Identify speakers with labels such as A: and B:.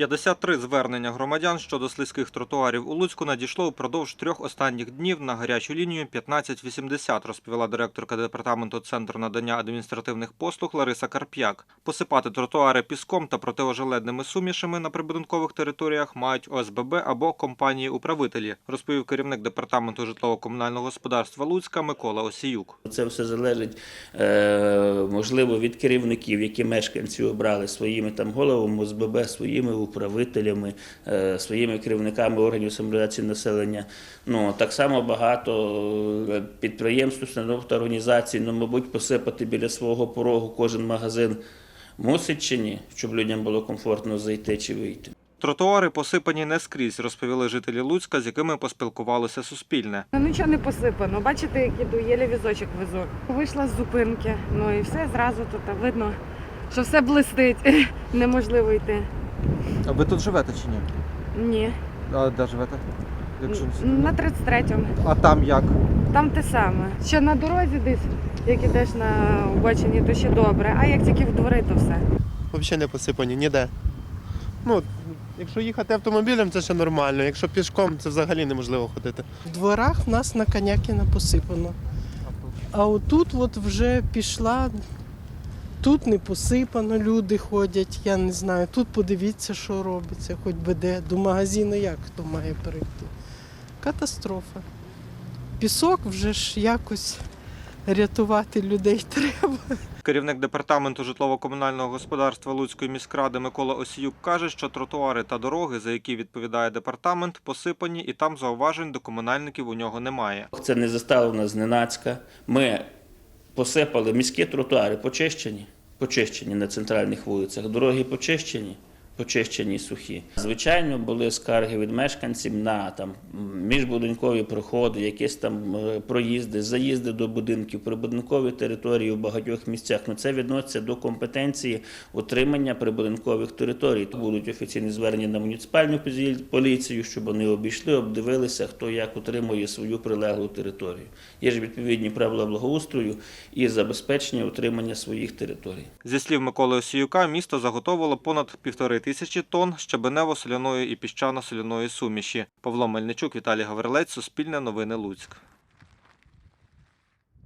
A: 53 звернення громадян щодо слизьких тротуарів у Луцьку надійшло упродовж трьох останніх днів на гарячу лінію 1580, розповіла директорка департаменту Центру надання адміністративних послуг Лариса Карп'як. Посипати тротуари піском та протиожеледними сумішами на прибудинкових територіях мають ОСББ або компанії-управителі, розповів керівник департаменту житлово-комунального господарства Луцька Микола Осіюк.
B: Це все залежить, е, можливо, від керівників, які мешканці обрали своїми там головами ОСББ, своїми управителями, е, своїми керівниками органів самореалізації населення. Ну так само багато е, підприємств, установ та організацій, ну, мабуть, посипати біля свого порогу кожен магазин мусить чи ні, щоб людям було комфортно зайти чи вийти.
A: Тротуари посипані не скрізь, розповіли жителі Луцька, з якими поспілкувалося Суспільне.
C: Ну нічого не посипано. Бачите, як іду, єлі візочок везу. Вийшла з зупинки, ну і все зразу тут видно, що все блистить. Неможливо йти.
A: А ви тут живете чи ні?
C: Ні.
A: А де живете?
C: На 33-му.
A: А там як?
C: Там те саме. Ще на дорозі десь, як ідеш на обочині, то ще добре. А як тільки в двори, то все.
D: Взагалі не посипані ніде. Ну, якщо їхати автомобілем, це ще нормально. Якщо пішком, це взагалі неможливо ходити.
E: В дворах в нас на Конякіна посипано. А отут от вже пішла, тут не посипано, люди ходять, я не знаю. Тут подивіться, що робиться, хоч би де. До магазину як хто має перейти. Катастрофа. Пісок вже ж якось рятувати людей треба.
A: Керівник департаменту житлово-комунального господарства Луцької міськради Микола Осіюк каже, що тротуари та дороги, за які відповідає департамент, посипані, і там зауважень до комунальників у нього немає.
B: Це не застало нас зненацька. Ми посипали міські тротуари, почищені, почищені на центральних вулицях, дороги почищені, почищені сухі. Звичайно, були скарги від мешканців на там міжбудинкові проходи, якісь там е, проїзди, заїзди до будинків, прибудинкові території у багатьох місцях. Ну це відноситься до компетенції утримання прибудинкових територій. Будуть офіційні звернення на муніципальну поліцію, щоб вони обійшли, обдивилися, хто як утримує свою прилеглу територію. Є ж відповідні правила благоустрою і забезпечення утримання своїх територій.
A: Зі слів Миколи Осіюка, місто заготовило понад півтори тисячі тонн щебенево-соляної і піщано-соляної суміші. Павло Мельничук, Віталій Гаврилець, Суспільне новини Луцьк.